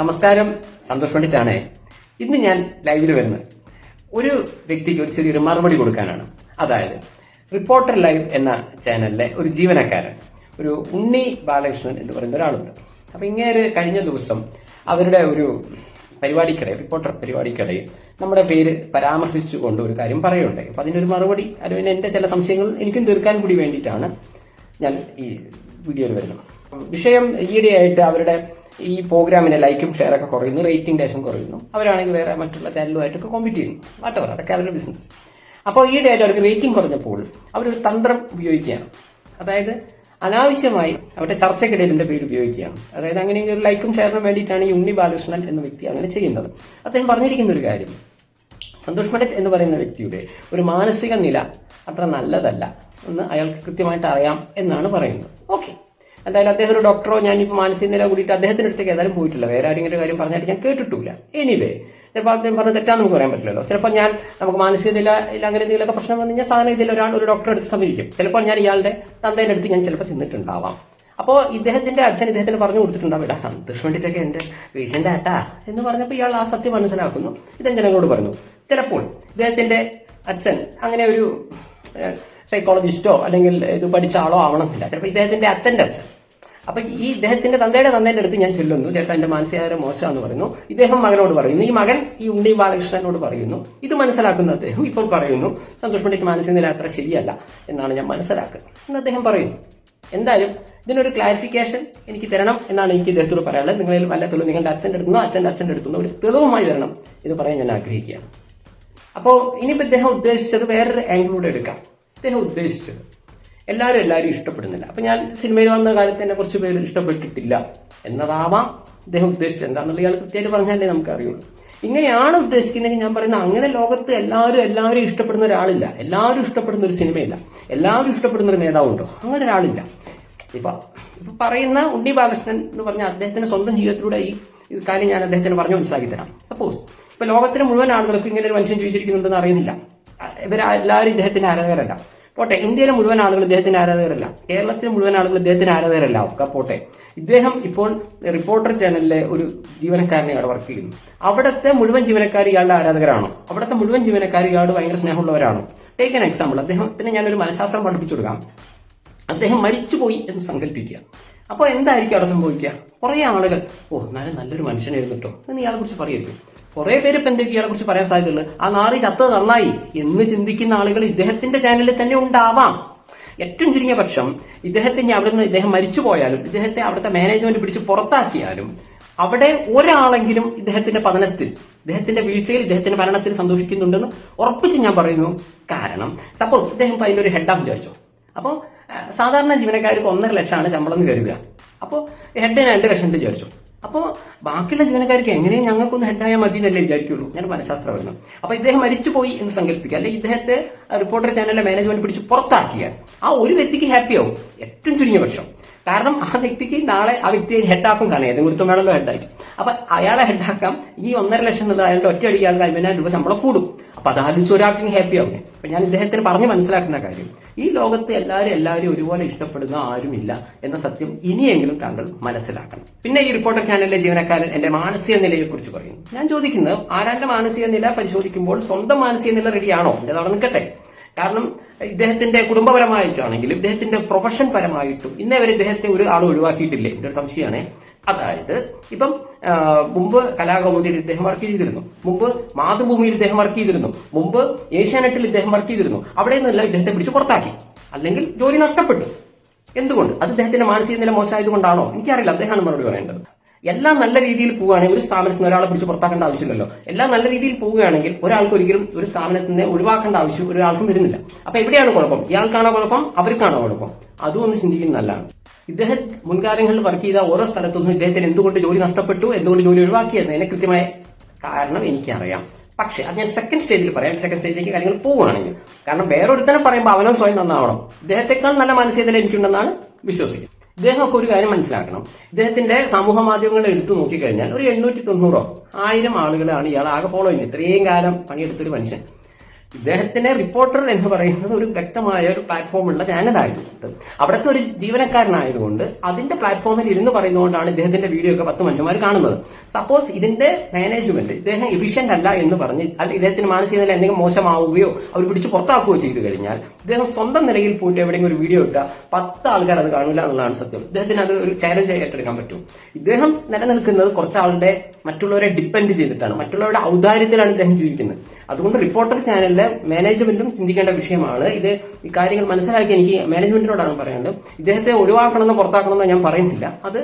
നമസ്കാരം. സന്തോഷ് പണ്ഡിറ്റാണ് ഇന്ന് ഞാൻ ലൈവിൽ വരുന്നത്. ഒരു വ്യക്തിക്ക് ഒരു ചെറിയൊരു മറുപടി കൊടുക്കാനാണ്. അതായത് റിപ്പോർട്ടർ ലൈവ് എന്ന ചാനലിലെ ഒരു ജീവനക്കാരൻ ഒരു ഉണ്ണി ബാലകൃഷ്ണൻ എന്ന് പറയുന്ന ഒരാളുണ്ട്. അപ്പം ഇങ്ങനെ കഴിഞ്ഞ ദിവസം അവരുടെ ഒരു പരിപാടിക്കിടയിൽ റിപ്പോർട്ടർ പരിപാടിക്കിടയിൽ നമ്മുടെ പേര് പരാമർശിച്ചുകൊണ്ട് ഒരു കാര്യം പറയുണ്ട് അപ്പം അതിനൊരു മറുപടി അതുപോലെ എന്റെ ചില സംശയങ്ങൾ എനിക്കും തീർക്കാൻ കൂടി വേണ്ടിയിട്ടാണ് ഞാൻ ഈ വീഡിയോയിൽ വരുന്നത്. വിഷയം ഈയിടെയായിട്ട് അവരുടെ ഈ പ്രോഗ്രാമിന്റെ ലൈക്കും ഷെയറൊക്കെ കുറയുന്നു റേറ്റിംഗ് ഡേഷൻ കുറയുന്നു. അവരാണെങ്കിൽ വേറെ മറ്റുള്ള ചാനലുമായിട്ടൊക്കെ കോമ്പീറ്റ് ചെയ്യുന്നു. വാട്ടവർ അതൊക്കെ അവരുടെ ബിസിനസ് അപ്പോൾ ഡേറ്റ അവർക്ക് റേറ്റിംഗ് കുറഞ്ഞപ്പോൾ അവരൊരു തന്ത്രം ഉപയോഗിക്കുകയാണ്. അതായത് അനാവശ്യമായി അവരുടെ ചർച്ചക്കിടയിൽ എന്റെ പേര് ഉപയോഗിക്കുകയാണ്. അതായത് അങ്ങനെ ഒരു ലൈക്കും ഷെയറിനും വേണ്ടിയിട്ടാണ് ഈ ഉണ്ണി ബാലകൃഷ്ണൻ എന്ന വ്യക്തി അങ്ങനെ ചെയ്യുന്നത്. അദ്ദേഹം പറഞ്ഞിരിക്കുന്ന ഒരു കാര്യം. സന്തോഷ് പണ്ഡിറ്റ് എന്ന് പറയുന്ന വ്യക്തിയുടെ ഒരു മാനസിക നില അത്ര നല്ലതല്ല എന്ന് അയാൾക്ക് കൃത്യമായിട്ട് അറിയാം എന്നാണ് പറയുന്നത്. ഓക്കെ എന്തായാലും അദ്ദേഹം ഒരു ഡോക്ടറോ ഞാനിപ്പോൾ മാനസിക നില കൂടിയിട്ട് അദ്ദേഹത്തിന്റെ അടുത്തേക്ക് ഏതായാലും പോയിട്ടില്ല. വേറെ ആരെങ്കിലും കാര്യം പറഞ്ഞായിട്ട് ഞാൻ കേട്ടിട്ടില്ല. എനിവേ ചിലപ്പോൾ അദ്ദേഹം പറഞ്ഞത് തെറ്റാന്ന് നമുക്ക് പറയാൻ പറ്റില്ലല്ലോ. ചിലപ്പോൾ ഞാൻ നമുക്ക് മാനസിക നില ഇല്ല അങ്ങനെ എന്തെങ്കിലുമൊക്കെ പ്രശ്നം വന്നു കഴിഞ്ഞാൽ സാധനം ഇതിൽ ഒരാൾ ഒരു ഡോക്ടറെ അടുത്ത് സമീപിക്കും. ചിലപ്പോൾ ഞാൻ ഇയാളുടെ തന്തേന്റെ അടുത്ത് ഞാൻ ചിലപ്പോൾ ചെന്നിട്ടുണ്ടാവാം. അപ്പോൾ ഇദ്ദേഹത്തിന്റെ അച്ഛൻ ഇദ്ദേഹത്തിന് പറഞ്ഞു കൊടുത്തിട്ടുണ്ടാവും ഇടാ സന്തോഷം വേണ്ടിയിട്ടൊക്കെ എന്റെ പേഷ്യന്റ് ആട്ടാ. എന്ന് പറഞ്ഞപ്പോൾ ഇയാൾ ആ സത്യം മനസ്സിലാക്കുന്നു. ഇദ്ദേഹം ജനങ്ങളോട് പറഞ്ഞു ചിലപ്പോൾ ഇദ്ദേഹത്തിന്റെ അച്ഛൻ അങ്ങനെ ഒരു സൈക്കോളജിസ്റ്റോ അല്ലെങ്കിൽ ഇത് പഠിച്ച ആളോ ആവണമെന്നില്ല. ചിലപ്പോൾ ഇദ്ദേഹത്തിന്റെ അച്ഛന്റെ അച്ഛൻ അപ്പൊ ഈ ഇദ്ദേഹത്തിന്റെ തന്തയുടെ തന്തയുടെ അടുത്ത് ഞാൻ ചെല്ലുന്നു. ചേട്ടാ എന്റെ മാനസികാരം മോശമാണെന്ന് പറയുന്നു. ഇദ്ദേഹം മകനോട് പറയുന്നു. ഈ മകൻ ഈ ഉണ്ണി ബാലകൃഷ്ണനോട് പറയുന്നു. ഇത് മനസ്സിലാക്കുന്ന അദ്ദേഹം ഇപ്പോൾ പറയുന്നു സന്തോഷ് പണ്ഡിറ്റ് മാനസിക നില അത്ര ശരിയല്ല എന്നാണ് ഞാൻ മനസ്സിലാക്കുന്നത്. എന്ന് അദ്ദേഹം പറയുന്നു. എന്തായാലും ഇതിനൊരു ക്ലാരിഫിക്കേഷൻ എനിക്ക് തരണം എന്നാണ് എനിക്ക് ഇദ്ദേഹത്തോട് പറയാനുള്ളത്. നിങ്ങളിൽ വല്ല തെളിവ് നിങ്ങളുടെ അച്ഛന്റെ അടുത്തുനിന്നോ അച്ഛന്റെ അച്ഛന്റെ അടുത്തുനിന്നോ ഒരു തെളിവുമായി തരണം ഇത് പറയാൻ ഞാൻ ആഗ്രഹിക്കുകയാണ്. അപ്പോൾ ഇനിയിപ്പോൾ ഇദ്ദേഹം ഉദ്ദേശിച്ചത് വേറൊരു ആംഗിളിലൂടെ എടുക്കാം. ഇദ്ദേഹം ഉദ്ദേശിച്ചത് എല്ലാവരും എല്ലാവരും ഇഷ്ടപ്പെടുന്നില്ല. അപ്പൊ ഞാൻ സിനിമയിൽ വന്ന കാലത്ത് എന്നെ കുറച്ച് പേര് ഇഷ്ടപ്പെട്ടിട്ടില്ല എന്നതാവാം അദ്ദേഹം ഉദ്ദേശിച്ചത്. എന്താണെന്നുള്ള ഇയാൾ കൃത്യമായിട്ട് പറഞ്ഞാലേ നമുക്ക് അറിയുള്ളൂ ഇങ്ങനെയാണ് ഉദ്ദേശിക്കുന്നതെങ്കിൽ ഞാൻ പറയുന്നത് അങ്ങനെ ലോകത്ത് എല്ലാവരും എല്ലാവരും ഇഷ്ടപ്പെടുന്ന ഒരാളില്ല. എല്ലാവരും ഇഷ്ടപ്പെടുന്ന ഒരു സിനിമയില്ല. എല്ലാവരും ഇഷ്ടപ്പെടുന്ന ഒരു നേതാവുണ്ടോ? അങ്ങനെ ഒരാളില്ല. ഇപ്പൊ ഇപ്പൊ പറയുന്ന ഉണ്ണി ബാലകൃഷ്ണൻ എന്ന് പറഞ്ഞ അദ്ദേഹത്തിന്റെ സ്വന്തം ജീവിതത്തിലൂടെ ഈ ഈ കാര്യം ഞാൻ അദ്ദേഹത്തിന് പറഞ്ഞു മനസ്സിലാക്കി തരാം. സപ്പോസ് ഇപ്പൊ ലോകത്തിലെ മുഴുവൻ ആളുകൾക്ക് ഇങ്ങനെ ഒരു മനുഷ്യൻ ജീവിച്ചിരിക്കുന്നുണ്ടെന്ന് അറിയുന്നില്ല. ഇവരെല്ലാവരും ഇദ്ദേഹത്തിന്റെ ആരാധകരല്ല. പോട്ടെ ഇന്ത്യയിലെ മുഴുവൻ ആളുകൾ ഇദ്ദേഹത്തിന്റെ ആരാധകരല്ല. കേരളത്തിലെ മുഴുവൻ ആളുകൾ ഇദ്ദേഹത്തിന്റെ ആരാധകരല്ല. ഒക്കെ പോട്ടെ. ഇദ്ദേഹം ഇപ്പോൾ റിപ്പോർട്ടർ ചാനലിലെ ഒരു ജീവനക്കാരനെ അവിടെ വർക്ക് ചെയ്യുന്നു അവിടുത്തെ മുഴുവൻ ജീവനക്കാർ ഇയാളുടെ ആരാധകരാണോ. അവിടുത്തെ മുഴുവൻ ജീവനക്കാർ ഇയാളോട് ഭയങ്കര സ്നേഹമുള്ളവരാണോ. ടേക്ക് ആൻ എക്സാമ്പിൾ അദ്ദേഹത്തിന് ഞാനൊരു മനഃശാസ്ത്രം പഠിപ്പിച്ചു കൊടുക്കാം. അദ്ദേഹം മരിച്ചുപോയി എന്ന് സങ്കല്പിക്കുക. അപ്പോൾ എന്തായിരിക്കും അവിടെ സംഭവിക്കുക? കുറേ ആളുകൾ ഓ എന്നാലും നല്ലൊരു മനുഷ്യനായിരുന്നു കേട്ടോ എന്ന് ഇയാളെ കുറിച്ച് പറയുമായിരിക്കും കുറെ പേര് ഇപ്പം എന്തൊക്കെ ഇയാളെ കുറിച്ച് പറയാൻ സാധ്യതയുള്ളു ആ നാറി ചത്തത് നന്നായി എന്ന് ചിന്തിക്കുന്ന ആളുകൾ ഇദ്ദേഹത്തിന്റെ ചാനലിൽ തന്നെ ഉണ്ടാവാം. ഏറ്റവും ചുരുങ്ങിയ പക്ഷം ഇദ്ദേഹത്തിന് നിന്ന് ഇദ്ദേഹം മരിച്ചു പോയാലും ഇദ്ദേഹത്തെ അവിടുത്തെ മാനേജ്മെന്റ് പിടിച്ച് പുറത്താക്കിയാലും അവിടെ ഒരാളെങ്കിലും ഇദ്ദേഹത്തിന്റെ പതനത്തിൽ ഇദ്ദേഹത്തിന്റെ വീഴ്ചയിൽ ഇദ്ദേഹത്തിന്റെ മരണത്തിൽ സന്തോഷിക്കുന്നുണ്ടെന്ന് ഉറപ്പിച്ച് ഞാൻ പറയുന്നു. കാരണം സപ്പോസ് ഇദ്ദേഹം ഇപ്പൊ അതിനൊരു ഹെഡ് ഹെഡാന്ന് വിചാരിച്ചു. അപ്പോൾ സാധാരണ ജീവനക്കാർക്ക് ഒന്നര ലക്ഷമാണ് ശമ്പളം എന്ന് കരുതുക. അപ്പോൾ ഹെഡിന് രണ്ട് ലക്ഷം വിചാരിച്ചു. അപ്പോൾ ബാക്കിയുള്ള ജീവനക്കാർക്ക് എങ്ങനെയും ഞങ്ങൾക്കൊന്ന് ഹെഡായാൽ മതി എന്നല്ലേ വിചാരിക്കുള്ളൂ. ഞാൻ മനഃശാസ്ത്രമായിരുന്നു അപ്പോൾ ഇദ്ദേഹം മരിച്ചുപോയി എന്ന് സങ്കല്പിക്കുക. അല്ലെങ്കിൽ ഇദ്ദേഹത്തെ റിപ്പോർട്ടർ ചാനലിലെ മാനേജ്മെന്റ് പിടിച്ച് പുറത്താക്കിയാൽ ആ ഒരു വ്യക്തിക്ക് ഹാപ്പി ഹാപ്പിയാവും ഏറ്റവും ചുരുങ്ങിയ പക്ഷം. കാരണം ആ വ്യക്തിക്ക് നാളെ ആ വ്യക്തിയെ ഹെഡാക്കും കാരണം ഏതെങ്കിലും ഒരുത്തം വേണമല്ലോ ഹെഡായിട്ട് അപ്പൊ അയാളെ ഹെഡാക്കാം ഈ ഒന്നര ലക്ഷം എന്നത് അയാളുടെ ഒറ്റ അയാൾക്ക് അമ്പതിനായിരം രൂപ ശമ്പളം കൂടും. അപ്പൊ അതാലോചിച്ച് ഒരാൾക്കും ഹാപ്പി ആവും. അപ്പൊ ഞാൻ ഇദ്ദേഹത്തിന് പറഞ്ഞ് മനസ്സിലാക്കുന്ന കാര്യം. ഈ ലോകത്ത് എല്ലാവരും എല്ലാവരും ഒരുപോലെ ഇഷ്ടപ്പെടുന്ന ആരുമില്ല എന്ന സത്യം ഇനിയെങ്കിലും താങ്കൾ മനസ്സിലാക്കണം. പിന്നെ ഈ റിപ്പോർട്ടർ ചാനലിലെ ജീവനക്കാരൻ എന്റെ മാനസിക നിലയെ കുറിച്ച് പറയുന്നു. ഞാൻ ചോദിക്കുന്നത് ആരാന്റെ മാനസിക നില പരിശോധിക്കുമ്പോൾ സ്വന്തം മാനസിക നില റെഡിയാണോ അവിടെ നിൽക്കട്ടെ. കാരണം ഇദ്ദേഹത്തിന്റെ കുടുംബപരമായിട്ടാണെങ്കിലും ഇദ്ദേഹത്തിന്റെ പ്രൊഫഷൻ പരമായിട്ടും ഇന്നേ വരെ ഇദ്ദേഹത്തെ ഒരു ആൾ ഒഴിവാക്കിയിട്ടില്ലേ? എന്റെ ഒരു സംശയമാണ്. അതായത് ഇപ്പം മുമ്പ് കലാകൗമുദിയിൽ ഇദ്ദേഹം വർക്ക് ചെയ്തിരുന്നു. മുമ്പ് മാതൃഭൂമിയിൽ ഇദ്ദേഹം വർക്ക് ചെയ്തിരുന്നു. മുമ്പ് ഏഷ്യാനെറ്റിൽ ഇദ്ദേഹം വർക്ക് ചെയ്തിരുന്നു. അവിടെ നിന്നെല്ലാം ഇദ്ദേഹത്തെ പിടിച്ച് പുറത്താക്കി. അല്ലെങ്കിൽ ജോലി നഷ്ടപ്പെട്ടു. എന്തുകൊണ്ട്? അത് ഇദ്ദേഹത്തിന്റെ മാനസിക നില മോശമായതുകൊണ്ടാണോ? എനിക്കറിയില്ല. അദ്ദേഹമാണ് മറുപടി പറയേണ്ടത്. എല്ലാം നല്ല രീതിയിൽ പോവുകയാണെങ്കിൽ ഒരു സ്ഥാപനത്തിന് ഒരാളെ പിടിച്ച് പുറത്താക്കേണ്ട ആവശ്യമില്ലല്ലോ. എല്ലാം നല്ല രീതിയിൽ പോവുകയാണെങ്കിൽ ഒരാൾക്ക് ഒരിക്കലും ഒരു സ്ഥാപനത്തിന് ഒഴിവാക്കേണ്ട ആവശ്യം ഒരാൾക്കും വരുന്നില്ല. അപ്പൊ എവിടെയാണ് കുഴപ്പം? ഇയാൾക്കാണോ കുഴപ്പം? അവർക്കാണോ കുഴപ്പം? അതും ഒന്ന് ചിന്തിക്കുന്നത് നല്ലതാണ്. ഇദ്ദേഹം മുൻകാലങ്ങളിൽ വർക്ക് ചെയ്ത ഓരോ സ്ഥലത്തുനിന്നും ഇദ്ദേഹത്തിന് എന്തുകൊണ്ട് ജോലി നഷ്ടപ്പെട്ടു? എന്തുകൊണ്ട് ജോലി ഒഴിവാക്കിയെന്നതിന് കൃത്യമായ കാരണം എനിക്കറിയാം. പക്ഷേ അത് ഞാൻ സെക്കൻഡ് സ്റ്റേജിൽ പറയാം. സെക്കൻഡ് സ്റ്റേജിലേക്ക് കാര്യങ്ങൾ പോവുകയാണെങ്കിൽ. കാരണം വേറൊരുത്തനെ പറയുമ്പോൾ അവനും സ്വയം നന്നാവണം. ഇദ്ദേഹത്തെക്കാൾ നല്ല മാനസികത എനിക്കുണ്ടെന്നാണ് വിശ്വസിക്കുന്നത്. ഇദ്ദേഹം ഒക്കെ ഒരു കാര്യം മനസ്സിലാക്കണം. ഇദ്ദേഹത്തിന്റെ സമൂഹ മാധ്യമങ്ങൾ എടുത്തു നോക്കിക്കഴിഞ്ഞാൽ ഒരു എണ്ണൂറ്റി തൊണ്ണൂറോ ആയിരം ആളുകളാണ് ഇയാൾ ആകെ ഫോളോ ചെയ്യുന്നത്. ഇത്രയും കാലം പണിയെടുത്തൊരു മനുഷ്യൻ. ഇദ്ദേഹത്തിന്റെ റിപ്പോർട്ടർ എന്ന് പറയുന്നത് ഒരു വ്യക്തമായ ഒരു പ്ലാറ്റ്ഫോം ഉള്ള ചാനൽ ആയതുകൊണ്ട് അവിടുത്തെ ഒരു ജീവനക്കാരനായതുകൊണ്ട് അതിന്റെ പ്ലാറ്റ്ഫോമിൽ ഇരുന്ന് പറയുന്നതുകൊണ്ടാണ് ഇദ്ദേഹത്തിന്റെ വീഡിയോ ഒക്കെ പത്ത് മനുഷ്യന്മാർ കാണുന്നത്. സപ്പോസ് ഇതിന്റെ മാനേജ്മെന്റ് ഇദ്ദേഹം എഫിഷ്യന്റ് അല്ല എന്ന് പറഞ്ഞ് അല്ല ഇദ്ദേഹത്തിന് മാനസിക നില എന്തെങ്കിലും മോശമാവുകയോ അവർ പിടിച്ച് പുറത്താക്കുകയോ ചെയ്തു കഴിഞ്ഞാൽ ഇദ്ദേഹം സ്വന്തം നിലയിൽ പോയിട്ട് എവിടെയെങ്കിലും ഒരു വീഡിയോ ഇട്ടാൽ പത്ത് ആൾക്കാർ അത് കാണില്ല എന്നുള്ളതാണ് സത്യം. ഇദ്ദേഹത്തിന് അത് ഒരു ചാലഞ്ച് ഏറ്റെടുക്കാൻ പറ്റും. ഇദ്ദേഹം നിലനിൽക്കുന്നത് കുറച്ചാളുടെ മറ്റുള്ളവരെ ഡിപ്പെൻഡ് ചെയ്തിട്ടാണ് മറ്റുള്ളവരുടെ ഔദാര്യത്തിലാണ് ഇദ്ദേഹം ജീവിക്കുന്നത്. അതുകൊണ്ട് റിപ്പോർട്ടർ ചാനലിലെ മാനേജ്മെന്റും ചിന്തിക്കേണ്ട വിഷയമാണ്. ഇത് ഈ കാര്യങ്ങൾ മനസ്സിലാക്കി എനിക്ക് മാനേജ്മെന്റിനോടാണ് പറയേണ്ടത്. ഇദ്ദേഹത്തെ ഒഴിവാക്കണമെന്ന് പുറത്താക്കണമെന്ന് ഞാൻ പറയുന്നില്ല. അത്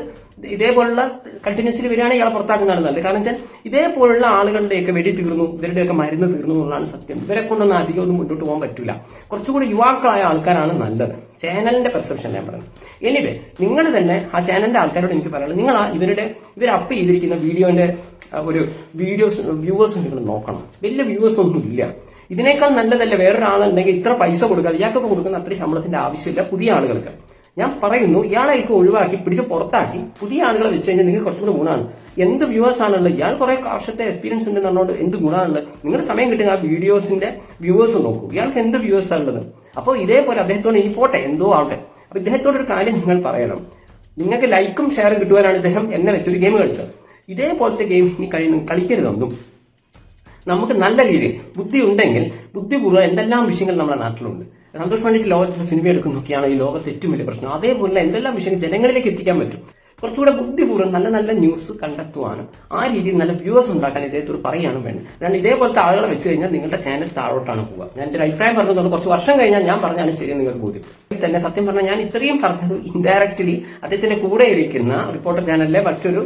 ഇതേപോലുള്ള കണ്ടിന്യൂസ്ലി വരികയാണെങ്കിൽ ഇയാളെ പുറത്താക്കുന്നതാണ് നല്ലത്. കാരണം വെച്ചാൽ ഇതേപോലുള്ള ആളുകളുടെയൊക്കെ വെടി തീർന്നു ഇവരുടെയൊക്കെ മരുന്ന് തീർന്നു എന്നുള്ളതാണ് സത്യം. ഇവരെ കൊണ്ടൊന്നും അധികം ഒന്നും മുന്നോട്ട് പോകാൻ പറ്റില്ല കുറച്ചുകൂടി യുവാക്കളായ ആൾക്കാരാണ് നല്ലത്. ചാനലിന്റെ പെർസെപ്ഷൻ ഞാൻ പറഞ്ഞു എനിവേ നിങ്ങൾ തന്നെ ആ ചാനലിന്റെ ആൾക്കാരോട് എനിക്ക് പറയാനുള്ളത് നിങ്ങൾ ആ ഇവരുടെ ഇവർ അപ്പ് ചെയ്തിരിക്കുന്ന വീഡിയോന്റെ ഒരു വീഡിയോസ് വ്യൂവേഴ്സ് നിങ്ങൾ നോക്കണം. വലിയ വ്യൂവേഴ്സ് ഒന്നും ഇല്ല ഇതിനേക്കാൾ നല്ലതല്ല വേറൊരാളുണ്ടെങ്കിൽ ഇത്ര പൈസ കൊടുക്കാതെ ഇയാൾക്കൊക്കെ കൊടുക്കുന്ന അത്ര ശമ്പളത്തിന്റെ ആവശ്യമില്ല പുതിയ ആളുകൾക്ക്. ഞാൻ പറയുന്നു ഇയാളെയൊക്കെ ഒഴിവാക്കി പിടിച്ച് പുറത്താക്കി പുതിയ ആളുകളെ വെച്ച് കഴിഞ്ഞാൽ നിങ്ങൾക്ക് കുറച്ചുകൂടി ഗുണമാണ്. എന്ത് വ്യൂവേഴ്സ് ആണുള്ളത്? ഇയാൾ കുറെ വർഷത്തെ എക്സ്പീരിയൻസ് ഉണ്ട് എന്നുള്ളത് എന്ത് ഗുണമാണുള്ളത്? നിങ്ങളുടെ സമയം കിട്ടുന്ന ആ വീഡിയോസിന്റെ വ്യൂവേഴ്സ് നോക്കൂ. ഇയാൾക്ക് എന്ത് വ്യൂവേഴ്സ് ആണുള്ളത്? അപ്പോൾ ഇതേപോലെ അദ്ദേഹത്തോട് ഇനി പോട്ടെ എന്തോ ആവട്ടെ. അപ്പൊ ഇദ്ദേഹത്തോട് ഒരു കാര്യം നിങ്ങൾ പറയണം. നിങ്ങൾക്ക് ലൈക്കും ഷെയറും കിട്ടുവാനാണ് ഇദ്ദേഹം എന്നെ വെച്ചൊരു ഗെയിം കളിച്ചത്. ഇതേപോലത്തെ ഗെയിം ഇനി കഴിയുന്നു കളിക്കരുതൊന്നും നമുക്ക് നല്ല രീതിയിൽ ബുദ്ധി ഉണ്ടെങ്കിൽ ബുദ്ധിപൂർവം എന്തെല്ലാം വിഷയങ്ങൾ നമ്മുടെ നാട്ടിലുണ്ട്. സന്തോഷ് പണ്ഡിറ്റ് സിനിമ എടുക്കുന്നൊക്കെയാണ് ഈ ലോകത്തെ ഏറ്റവും വലിയ പ്രശ്നം. അതേപോലെ എന്തെല്ലാം വിഷയങ്ങൾ ജനങ്ങളിലേക്ക് എത്തിക്കാൻ പറ്റും? കുറച്ചുകൂടെ ബുദ്ധിപൂർവം നല്ല നല്ല ന്യൂസ് കണ്ടെത്തുവാനും ആ രീതിയിൽ നല്ല വ്യൂവേഴ്സ് ഉണ്ടാക്കാൻ ഇദ്ദേഹത്തോട് പറയുകയാണ് വേണ്ടത്. കാരണം ഇതേപോലത്തെ ആളുകളെ വെച്ച് കഴിഞ്ഞാൽ നിങ്ങളുടെ ചാനൽ താഴോട്ടാണ് പോവുക. ഞാൻ എന്റെ അഭിപ്രായം പറഞ്ഞതുകൊണ്ട് കുറച്ച് വർഷം കഴിഞ്ഞാൽ ഞാൻ പറഞ്ഞാണ് ശരി നിങ്ങൾക്ക് ബോധ്യം. ഇതിൽ തന്നെ സത്യം പറഞ്ഞാൽ ഞാൻ ഇത്രയും പറഞ്ഞത് ഇൻഡയറക്ട്ലി അദ്ദേഹത്തിന്റെ കൂടെ ഇരിക്കുന്ന റിപ്പോർട്ടർ ചാനലിലെ മറ്റൊരു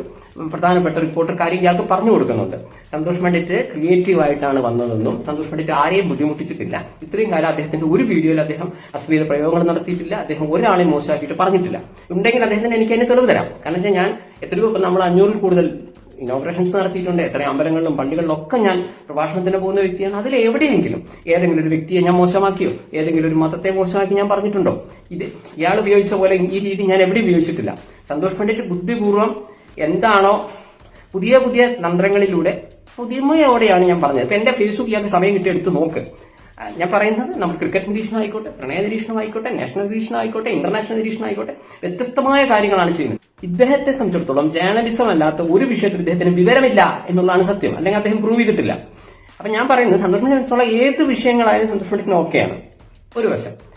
പ്രധാനപ്പെട്ട റിപ്പോർട്ടർ കാര്യം ഇയാൾക്ക് പറഞ്ഞു കൊടുക്കുന്നുണ്ട്. സന്തോഷ് പണ്ഡിറ്റ് ക്രിയേറ്റീവ് ആയിട്ടാണ് വന്നതെന്നും സന്തോഷ് പണ്ഡിറ്റ് ആരെയും ബുദ്ധിമുട്ടിച്ചിട്ടില്ല. ഇത്രയും കാലം അദ്ദേഹത്തിന്റെ ഒരു വീഡിയോയിൽ അദ്ദേഹം അശ്ലീല പ്രയോഗങ്ങൾ നടത്തിയിട്ടില്ല. അദ്ദേഹം ഒരാളെ മോശമാക്കിയിട്ട് പറഞ്ഞിട്ടില്ല. ഉണ്ടെങ്കിൽ അദ്ദേഹത്തിന് എനിക്ക് അതിന് തെളിവ് തരാം. കാരണം വെച്ചാൽ ഞാൻ എത്രയോ നമ്മൾ അഞ്ഞൂറിൽ കൂടുതൽ ഇനോഗ്രേഷൻസ് നടത്തിയിട്ടുണ്ട്. എത്ര അമ്പലങ്ങളിലും പള്ളികളിലും ഒക്കെ ഞാൻ പ്രഭാഷണത്തിന് പോകുന്ന വ്യക്തിയാണ്. അതിൽ എവിടെയെങ്കിലും ഏതെങ്കിലും ഒരു വ്യക്തിയെ ഞാൻ മോശമാക്കിയോ ഏതെങ്കിലും ഒരു മതത്തെ മോശമാക്കി ഞാൻ പറഞ്ഞിട്ടുണ്ടോ? ഇത് ഇയാൾ ഉപയോഗിച്ച പോലെ ഈ രീതി ഞാൻ എവിടെ ഉപയോഗിച്ചിട്ടില്ല. സന്തോഷ് പണ്ഡിറ്റ് ബുദ്ധിപൂർവം എന്താണോ പുതിയ പുതിയ തന്ത്രങ്ങളിലൂടെ പുതിയമയോടെയാണ് ഞാൻ പറഞ്ഞത്. ഇപ്പൊ എന്റെ ഫേസ്ബുക്ക് ഇയാൾക്ക് സമയം കിട്ടി എടുത്ത് നോക്ക്. ഞാൻ പറയുന്നത് നമ്മൾ ക്രിക്കറ്റ് നിരീക്ഷണം ആയിക്കോട്ടെ പ്രണയ നിരീക്ഷണം ആയിക്കോട്ടെ നാഷണൽ നിരീക്ഷണം ആയിക്കോട്ടെ ഇന്റർനാഷണൽ നിരീക്ഷണം ആയിക്കോട്ടെ വ്യത്യസ്തമായ കാര്യങ്ങളാണ് ചെയ്യുന്നത്. ഇദ്ദേഹത്തെ സംബന്ധിച്ചിടത്തോളം ജേർണലിസം അല്ലാത്ത ഒരു വിഷയത്തിൽ ഇദ്ദേഹത്തിന് വിവരമില്ല എന്നുള്ളതാണ് സത്യം. അല്ലെങ്കിൽ അദ്ദേഹം പ്രൂവ് ചെയ്തിട്ടില്ല. അപ്പൊ ഞാൻ പറയുന്നത് സന്തോഷം ഏത് വിഷയങ്ങളായാലും സന്തോഷം ഓക്കെയാണ് ഒരു വശം.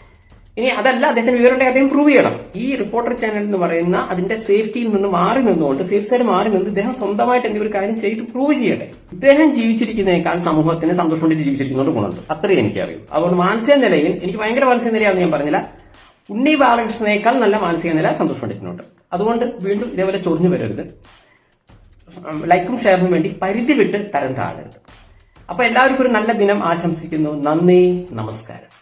ഇനി അതല്ല അദ്ദേഹത്തിന് വിവരമുണ്ടെങ്കിൽ അദ്ദേഹം പ്രൂവ് ചെയ്യണം. ഈ റിപ്പോർട്ടർ ചാനൽ എന്ന് പറയുന്ന അതിന്റെ സേഫ്റ്റിയിൽ നിന്ന് മാറി നിന്നുകൊണ്ട് സേഫ് സൈഡ് മാറി നിന്ന് ഇദ്ദേഹം സ്വന്തമായിട്ട് എന്തെങ്കിലും കാര്യം ചെയ്ത് പ്രൂവ് ചെയ്യട്ടെ. ഇദ്ദേഹം ജീവിച്ചിരിക്കുന്നേക്കാൾ സമൂഹത്തിന് സന്തോഷം കൊണ്ട് ജീവിച്ചിരിക്കുന്നതുകൊണ്ട് ഗുണമുണ്ട്. അത്രയും എനിക്കറിയും. അതുകൊണ്ട് മാനസിക നിലയിൽ എനിക്ക് ഭയങ്കര മാനസിക നിലയാണെന്ന് ഞാൻ പറഞ്ഞില്ല. ഉണ്ണി ബാലകൃഷ്ണനേക്കാൾ നല്ല മാനസിക നില സന്തോഷ് അതുകൊണ്ട് വീണ്ടും ഇതേപോലെ ചൊറിഞ്ഞു വരരുത്. ലൈക്കും ഷെയറിനും വേണ്ടി പരിധി വിട്ട് തരം താഴരുത് അപ്പൊ എല്ലാവർക്കും ഒരു നല്ല ദിനം ആശംസിക്കുന്നു. നന്ദി നമസ്കാരം.